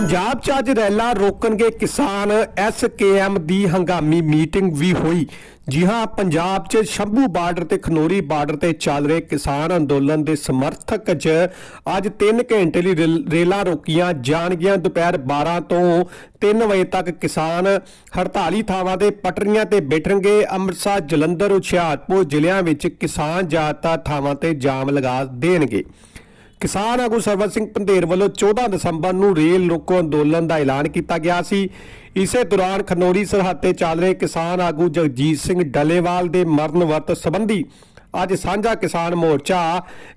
Punjab 'ਚ ਅੱਜ ਰੈਲਾ ਰੋਕਣਗੇ ਕਿਸਾਨ। ਐਸਕੇਐਮ ਦੀ ਹੰਗਾਮੀ ਮੀਟਿੰਗ ਵੀ ਹੋਈ। ਜੀ ਹਾਂ, ਪੰਜਾਬ 'ਚ ਸ਼ੰਭੂ ਬਾਰਡਰ ਤੇ ਖਨੋਰੀ ਬਾਰਡਰ ਤੇ ਚੱਲ ਰਹੇ ਕਿਸਾਨ ਅੰਦੋਲਨ ਦੇ ਸਮਰਥਕ 'ਚ ਅੱਜ 3 ਘੰਟੇ ਲਈ ਰੇਲ- ਰੇਲਾਂ ਰੋਕੀਆਂ ਜਾਣਗੀਆਂ। ਦੁਪਹਿਰ 12 ਤੋਂ 3 ਵਜੇ ਤੱਕ ਕਿਸਾਨ ਹੜਤਾਲੀ ਥਾਵਾਂ ਤੇ ਪਟਰੀਆਂ ਤੇ ਬੈਠਣਗੇ। ਅੰਮ੍ਰਿਤਸਰ, ਜਲੰਧਰ, ਹੁਸ਼ਿਆਰਪੁਰ ਜ਼ਿਲ੍ਹਿਆਂ ਵਿੱਚ ਕਿਸਾਨ ਜ਼ਿਆਦਾਤਰ ਥਾਵਾਂ ਤੇ ਜਾਮ ਲਗਾ ਦੇਣਗੇ। ਕਿਸਾਨ ਆਗੂ ਸਰਵਰ ਸਿੰਘ ਪੰਧੇਰ ਵੱਲੋਂ 14 ਦਸੰਬਰ ਨੂੰ ਰੇਲ ਰੋਕੋ ਅੰਦੋਲਨ ਦਾ ਐਲਾਨ ਕੀਤਾ ਗਿਆ ਸੀ। ਇਸੇ ਦੌਰਾਨ ਖਨੌਰੀ ਸਰਹੱਦ ਤੇ ਚੱਲ ਰਹੇ ਕਿਸਾਨ ਆਗੂ ਜਗਜੀਤ ਸਿੰਘ ਡੱਲੇਵਾਲ ਦੇ ਮਰਨ ਵਰਤ ਸੰਬੰਧੀ ਅੱਜ ਸਾਂਝਾ ਕਿਸਾਨ ਮੋਰਚਾ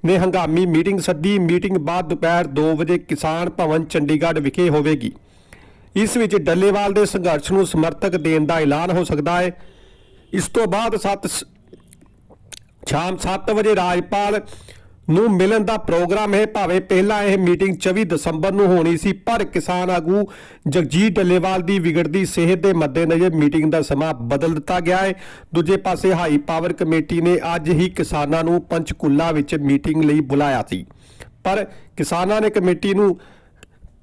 ਨੇ ਹੰਗਾਮੀ ਮੀਟਿੰਗ ਸੱਦੀ। ਮੀਟਿੰਗ ਬਾਅਦ ਦੁਪਹਿਰ 2 ਵਜੇ ਕਿਸਾਨ ਭਵਨ ਚੰਡੀਗੜ੍ਹ ਵਿਖੇ ਹੋਵੇਗੀ। ਇਸ ਵਿੱਚ ਡੱਲੇਵਾਲ ਦੇ ਸੰਘਰਸ਼ ਨੂੰ ਸਮਰਥਕ ਦੇਣ ਦਾ ਐਲਾਨ ਹੋ ਸਕਦਾ ਹੈ। ਇਸ ਤੋਂ ਬਾਅਦ 7 ਸ਼ਾਮ 7 ਵਜੇ ਰਾਜਪਾਲ ਨੂੰ ਮਿਲਣ ਦਾ ਪ੍ਰੋਗਰਾਮ ਹੈ। ਭਾਵੇਂ ਪਹਿਲਾਂ ਇਹ ਮੀਟਿੰਗ 24 ਦਸੰਬਰ ਨੂੰ ਹੋਣੀ ਸੀ, ਪਰ ਕਿਸਾਨ ਆਗੂ ਜਗਜੀਤ ਡੱਲੇਵਾਲ ਦੀ ਵਿਗੜਦੀ ਸਿਹਤ ਦੇ ਮੱਦੇਨਜ਼ਰ ਮੀਟਿੰਗ ਦਾ ਸਮਾਂ ਬਦਲ ਦਿੱਤਾ ਗਿਆ ਹੈ। ਦੂਜੇ ਪਾਸੇ ਹਾਈ ਪਾਵਰ ਕਮੇਟੀ ਨੇ ਅੱਜ ਹੀ ਕਿਸਾਨਾਂ ਨੂੰ ਪੰਚਕੂਲਾ ਵਿੱਚ ਮੀਟਿੰਗ ਲਈ ਬੁਲਾਇਆ ਸੀ। ਪਰ ਕਿਸਾਨਾਂ ਨੇ ਕਮੇਟੀ ਨੂੰ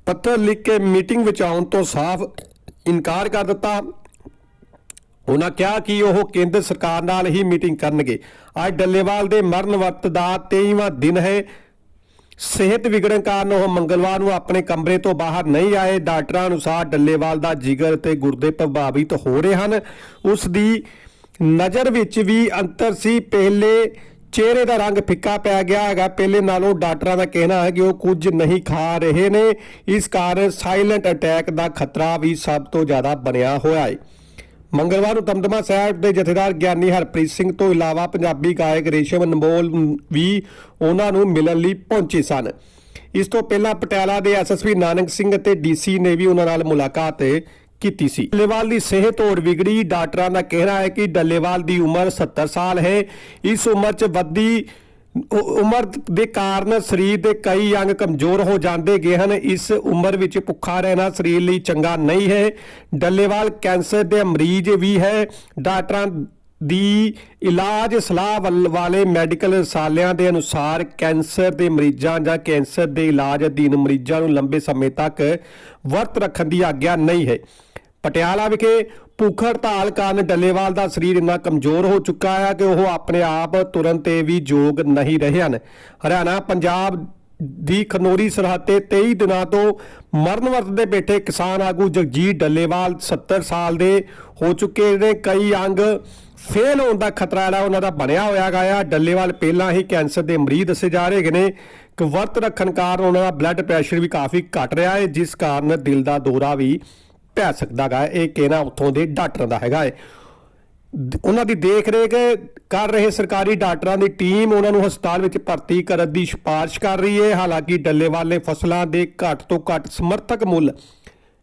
ਪੱਤਰ ਲਿਖ ਕੇ ਮੀਟਿੰਗ ਵਿੱਚ ਆਉਣ ਤੋਂ ਸਾਫ਼ ਇਨਕਾਰ ਕਰ ਦਿੱਤਾ। ਉਹਨਾਂ ਕਿਹਾ ਕਿ ਉਹ ਕੇਂਦਰ ਸਰਕਾਰ ਨਾਲ ਹੀ ਮੀਟਿੰਗ ਕਰਨਗੇ। ਅੱਜ ਡੱਲੇਵਾਲ ਦੇ ਮਰਨ ਵਰਤ ਦਾ 23ਵਾਂ ਦਿਨ ਹੈ। ਸਿਹਤ ਵਿਗੜਨ ਕਾਰਨ ਉਹ ਮੰਗਲਵਾਰ ਨੂੰ ਆਪਣੇ ਕਮਰੇ ਤੋਂ ਬਾਹਰ ਨਹੀਂ ਆਏ। ਡਾਕਟਰਾਂ ਅਨੁਸਾਰ ਡੱਲੇਵਾਲ ਦਾ ਜਿਗਰ ਤੇ ਗੁਰਦੇ ਪ੍ਰਭਾਵਿਤ ਹੋ ਰਹੇ ਹਨ। ਉਸ ਦੀ ਨਜ਼ਰ ਵਿੱਚ ਵੀ ਅੰਤਰ ਸੀ। ਪਹਿਲੇ ਚਿਹਰੇ ਦਾ ਰੰਗ ਫਿੱਕਾ ਪੈ ਗਿਆ ਹੈਗਾ। ਪਹਿਲੇ ਨਾਲੋਂ ਡਾਕਟਰਾਂ ਦਾ ਕਹਿਣਾ ਹੈ ਕਿ ਉਹ ਕੁਝ ਨਹੀਂ ਖਾ ਰਹੇ ਨੇ। ਇਸ ਕਾਰਨ ਸਾਇਲੈਂਟ ਅਟੈਕ ਦਾ ਖਤਰਾ ਵੀ ਸਭ ਤੋਂ ਜ਼ਿਆਦਾ ਬਣਿਆ ਹੋਇਆ ਹੈ। ਮੰਗਲਵਾਰ ਨੂੰ ਤਮਦਮਾ ਸਾਹਿਬ ਦੇ ਜਥੇਦਾਰ ਗਿਆਨੀ ਹਰਪ੍ਰੀਤ ਸਿੰਘ ਤੋਂ ਇਲਾਵਾ ਪੰਜਾਬੀ ਗਾਇਕ ਰੇਸ਼ਮ ਅਨਮੋਲ ਵੀ ਉਹਨਾਂ ਨੂੰ ਮਿਲਣ ਲਈ ਪਹੁੰਚੇ ਸਨ। ਇਸ ਤੋਂ ਪਹਿਲਾਂ ਪਟਿਆਲਾ ਦੇ ਐਸਐਸਪੀ ਨਾਨਕ ਸਿੰਘ ਅਤੇ ਡੀਸੀ ਨੇ ਵੀ ਉਹਨਾਂ ਨਾਲ ਮੁਲਾਕਾਤ ਕੀਤੀ ਸੀ। ਡੱਲੇਵਾਲ ਦੀ ਸਿਹਤ ਹੋਰ ਵਿਗੜੀ। ਡਾਕਟਰਾਂ ਦਾ ਕਹਿਣਾ ਹੈ ਕਿ ਡੱਲੇਵਾਲ ਦੀ ਉਮਰ 70 ਸਾਲ ਹੈ। ਇਸ ਉਮਰ 'ਚ ਵੱਧਦੀ ਉਮਰ ਦੇ ਕਾਰਨ ਸਰੀਰ ਦੇ ਕਈ ਅੰਗ ਕਮਜ਼ੋਰ ਹੋ ਜਾਂਦੇ ਗਏ ਹਨ। ਇਸ ਉਮਰ ਵਿੱਚ ਭੁੱਖਾ ਰਹਿਣਾ ਸਰੀਰ ਲਈ ਚੰਗਾ ਨਹੀਂ ਹੈ। ਡੱਲੇਵਾਲ ਕੈਂਸਰ ਦੇ ਮਰੀਜ਼ ਵੀ ਹੈ। ਡਾਕਟਰਾਂ ਦੀ ਇਲਾਜ ਸਲਾਹ ਵੱਲ- ਵਾਲੇ ਮੈਡੀਕਲ ਰਸਾਲਿਆਂ ਦੇ ਅਨੁਸਾਰ ਕੈਂਸਰ ਦੇ ਮਰੀਜ਼ਾਂ ਜਾਂ ਕੈਂਸਰ ਦੇ ਇਲਾਜ ਅਧੀਨ ਮਰੀਜ਼ਾਂ ਨੂੰ ਲੰਬੇ ਸਮੇਂ ਤੱਕ ਵਰਤ ਰੱਖਣ ਦੀ ਆਗਿਆ ਨਹੀਂ ਹੈ। ਪਟਿਆਲਾ ਵਿਖੇ ਭੁੱਖ ਹੜਤਾਲ ਕਾਰਨ ਡੱਲੇਵਾਲ ਦਾ ਸਰੀਰ ਇੰਨਾ ਕਮਜ਼ੋਰ ਹੋ ਚੁੱਕਾ ਹੈ ਕਿ ਉਹ ਆਪਣੇ ਆਪ ਤੁਰਨ ਤੇ ਵੀ ਯੋਗ ਨਹੀਂ ਰਹੇ ਹਨ। ਹਰਿਆਣਾ, ਪੰਜਾਬ ਦੀ ਖਨੋਰੀ ਸਰਹੱਦ ਤੇ 23 ਦਿਨਾਂ ਤੋਂ ਮਰਨ ਵਰਤ ਦੇ ਬੈਠੇ ਕਿਸਾਨ ਆਗੂ ਜਗਜੀਤ ਡੱਲੇਵਾਲ 70 ਸਾਲ ਦੇ ਹੋ ਚੁੱਕੇ ਨੇ। ਕਈ ਅੰਗ ਫੇਲ ਹੋਣ ਦਾ ਖਤਰਾ ਜਿਹੜਾ ਉਹਨਾਂ ਦਾ ਬਣਿਆ ਹੋਇਆ ਗਿਆ ਡੱਲੇਵਾਲ ਪਹਿਲਾਂ ਹੀ ਕੈਂਸਰ ਦੇ ਮਰੀਜ਼ ਦੱਸੇ ਜਾ ਰਹੇ ਨੇ। ਕਿ ਵਰਤ ਰੱਖਣ ਕਾਰਨ ਉਹਨਾਂ ਦਾ ਬਲੱਡ ਪ੍ਰੈਸ਼ਰ ਵੀ ਕਾਫੀ ਘਟ ਰਿਹਾ ਹੈ, ਜਿਸ ਕਾਰਨ ਦਿਲ ਦਾ ਦੌਰਾ ਵੀ ਪੈ ਸਕਦਾ ਗਾ। ਇਹ ਕਹਿਣਾ ਉੱਥੋਂ ਦੇ ਡਾਕਟਰਾਂ ਦਾ ਹੈਗਾ ਹੈ ਉਹਨਾਂ ਦੀ ਦੇਖ ਰੇਖ ਕਰ ਰਹੇ ਸਰਕਾਰੀ ਡਾਕਟਰਾਂ ਦੀ ਟੀਮ ਉਹਨਾਂ ਨੂੰ ਹਸਪਤਾਲ ਵਿੱਚ ਭਰਤੀ ਕਰਨ ਦੀ ਸਿਫਾਰਿਸ਼ ਕਰ ਰਹੀ ਹੈ ਹਾਲਾਂਕਿ ਡੱਲੇਵਾਲ ਨੇ ਫਸਲਾਂ ਦੇ ਘੱਟ ਤੋਂ ਘੱਟ ਸਮਰਥਕ ਮੁੱਲ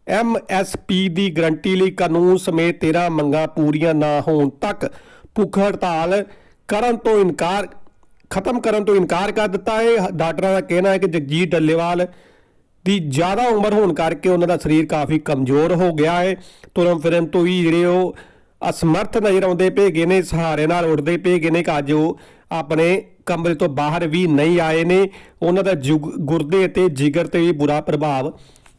ਐਮਐਸਪੀ ਦੀ ਗਰੰਟੀ ਲਈ ਕਾਨੂੰਨ ਸਮੇਤ 13 ਮੰਗਾਂ ਪੂਰੀਆਂ ਨਾ ਹੋਣ ਤੱਕ ਭੁੱਖ ਹੜਤਾਲ ਕਰਨ ਤੋਂ ਇਨਕਾਰ, ਖਤਮ ਕਰਨ ਤੋਂ ਇਨਕਾਰ ਕਰ ਦਿੱਤਾ ਹੈ ਡਾਕਟਰਾਂ ਦਾ ਕਹਿਣਾ ਹੈ ਕਿ ਜਗਜੀਤ ਡੱਲੇਵਾਲ ਦੀ ਜ਼ਿਆਦਾ ਉਮਰ ਹੋਣ ਕਰਕੇ ਉਹਨਾਂ ਦਾ ਸਰੀਰ ਕਾਫੀ ਕਮਜ਼ੋਰ ਹੋ ਗਿਆ ਹੈ। ਤੁਰਨ ਫਿਰਨ ਤੋਂ ਵੀ ਜਿਹੜੇ ਉਹ ਅਸਮਰਥ ਨਜ਼ਰ ਆਉਂਦੇ ਭੇਗੇ ਨੇ, ਸਹਾਰੇ ਨਾਲ ਉੱਡਦੇ ਭੇਗੇ ਨੇ ਕਿ ਅੱਜ ਉਹ ਆਪਣੇ ਕਮਰੇ ਤੋਂ ਬਾਹਰ ਵੀ ਨਹੀਂ ਆਏ ਨੇ। ਉਹਨਾਂ ਦਾ ਜੁਗ- ਗੁਰਦੇ ਤੇ ਜਿਗਰ ਤੇ ਵੀ ਬੁਰਾ ਪ੍ਰਭਾਵ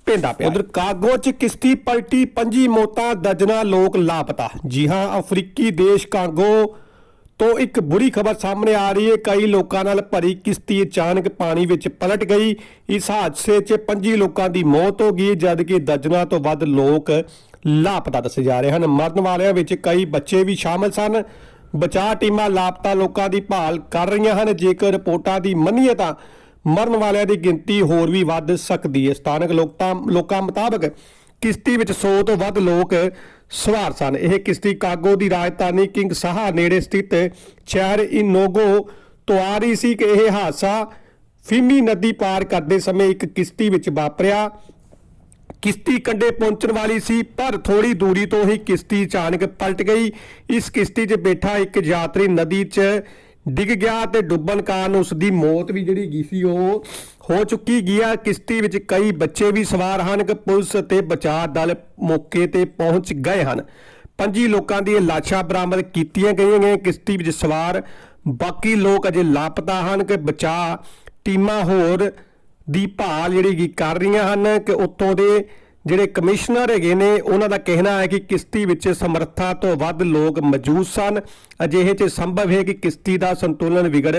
ਪੈਂਦਾ ਪਿਆ। ਉਧਰ ਕਾਗੋ ਚ ਕਿਸ਼ਤੀ ਪਲਟੀ, ਪੰਜੀ ਮੌਤਾਂ, ਦਰਜਨਾਂ ਲੋਕ ਲਾਪਤਾ। ਜੀ ਹਾਂ, ਅਫਰੀਕੀ ਦੇਸ਼ ਕਾਗੋ ਤੋਂ ਇੱਕ ਬੁਰੀ ਖਬਰ ਸਾਹਮਣੇ ਆ ਰਹੀ ਹੈ। ਕਈ ਲੋਕਾਂ ਨਾਲ ਭਰੀ ਕਿਸ਼ਤੀ ਅਚਾਨਕ ਪਾਣੀ ਵਿੱਚ ਪਲਟ ਗਈ। ਇਸ ਹਾਦਸੇ 'ਚ 25 ਲੋਕਾਂ ਦੀ ਮੌਤ ਹੋ ਗਈ, ਜਦਕਿ ਦਰਜਨਾਂ ਤੋਂ ਵੱਧ ਲੋਕ ਲਾਪਤਾ ਦੱਸੇ ਜਾ ਰਹੇ ਹਨ। ਮਰਨ ਵਾਲਿਆਂ ਵਿੱਚ ਕਈ ਬੱਚੇ ਵੀ ਸ਼ਾਮਲ ਸਨ। ਬਚਾਅ ਟੀਮਾਂ ਲਾਪਤਾ ਲੋਕਾਂ ਦੀ ਭਾਲ ਕਰ ਰਹੀਆਂ ਹਨ। ਜੇਕਰ ਰਿਪੋਰਟਾਂ ਦੀ ਮੰਨੀਏ ਤਾਂ ਮਰਨ ਵਾਲਿਆਂ ਦੀ ਗਿਣਤੀ ਹੋਰ ਵੀ ਵੱਧ ਸਕਦੀ ਹੈ। ਸਥਾਨਕ ਲੋਕਾਂ ਲੋਕਾਂ ਮੁਤਾਬਕ ਕਿਸ਼ਤੀ ਵਿੱਚ 100 ਤੋਂ ਵੱਧ ਲੋਕ ਸਵਾਰ ਸਨ। ਇਹ ਕਿਸ਼ਤੀ ਕਾਗੋ ਦੀ ਰਾਜਧਾਨੀ ਕਿੰਗ ਸਾਹਾ ਨੇੜੇ ਸਥਿਤ ਸ਼ਹਿਰ ਇਨੋਗੋ ਤੋਂ ਆ ਰਹੀ ਸੀ ਕਿ ਇਹ ਹਾਦਸਾ ਫੀਮੀ ਨਦੀ ਪਾਰ ਕਰਦੇ ਸਮੇਂ ਇੱਕ ਕਿਸ਼ਤੀ ਵਿੱਚ ਵਾਪਰਿਆ। ਕਿਸ਼ਤੀ ਕੰਢੇ ਪਹੁੰਚਣ ਵਾਲੀ ਸੀ, ਪਰ ਥੋੜੀ ਦੂਰੀ ਤੋਂ ਹੀ ਕਿਸ਼ਤੀ ਅਚਾਨਕ ਪਲਟ ਗਈ। ਇਸ ਕਿਸ਼ਤੀ 'ਚ ਬੈਠਾ ਇੱਕ ਯਾਤਰੀ ਨਦੀ 'ਚ ਡਿੱਗ ਗਿਆ ਤੇ ਡੁੱਬਣ ਕਾਰਨ ਉਸ ਦੀ ਮੌਤ ਵੀ ਜਿਹੜੀ ਗਈ ਸੀ, ਉਹ ਹੋ ਚੁੱਕੀ ਗਿਆ ਕਿਸ਼ਤੀ ਵਿੱਚ ਕਈ ਬੱਚੇ ਵੀ ਸਵਾਰ ਹਨ ਕਿ ਪੁਲਿਸ ਤੇ ਬਚਾਅ ਦਲ ਮੌਕੇ ਤੇ ਪਹੁੰਚ ਗਏ ਹਨ। ਪੰਜੀ ਲੋਕਾਂ ਦੀਆਂ ਲਾਸ਼ਾਂ ਬਰਾਮਦ ਕੀਤੀਆਂ ਗਈਆਂ ਨੇ। ਕਿਸ਼ਤੀ ਵਿੱਚ ਸਵਾਰ ਬਾਕੀ ਲੋਕ ਅਜੇ ਲਾਪਤਾ ਹਨ ਕਿ ਬਚਾਅ ਟੀਮਾਂ ਹੋਰ ਦੀ ਭਾਲ ਜਿਹੜੀ ਕੀ ਕਰ ਰਹੀਆਂ ਹਨ ਕਿ ਉੱਥੋਂ ਦੇ ਜਿਹੜੇ ਕਮਿਸ਼ਨਰ ਹੈਗੇ ਨੇ, ਉਹਨਾਂ ਦਾ ਕਹਿਣਾ ਹੈ ਕਿ ਕਿਸ਼ਤੀ ਵਿੱਚ ਸਮਰੱਥਾ ਤੋਂ ਵੱਧ ਲੋਕ ਮੌਜੂਦ ਸਨ। ਅਜਿਹੇ 'ਚ ਸੰਭਵ ਹੈ ਕਿ ਕਿਸ਼ਤੀ ਦਾ ਸੰਤੁਲਨ ਵਿਗੜ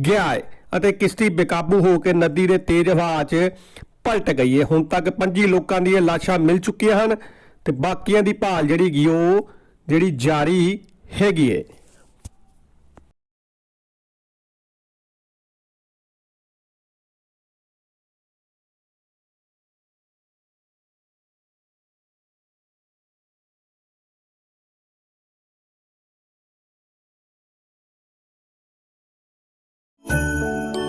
ਗਿਆ ਹੈ ਅਤੇ ਕਿਸ਼ਤੀ ਬੇਕਾਬੂ ਹੋ ਕੇ ਨਦੀ ਦੇ ਤੇਜ਼ ਹਵਾ 'ਚ ਪਲਟ ਗਈ ਹੈ। ਹੁਣ ਤੱਕ 25 ਲੋਕਾਂ ਦੀਆਂ ਲਾਸ਼ਾਂ ਮਿਲ ਚੁੱਕੀਆਂ ਹਨ ਤੇ ਬਾਕੀਆਂ ਦੀ ਭਾਲ ਜਿਹੜੀ ਗੀ ਉਹ ਜਿਹੜੀ ਜਾਰੀ ਹੈਗੀ ਹੈ।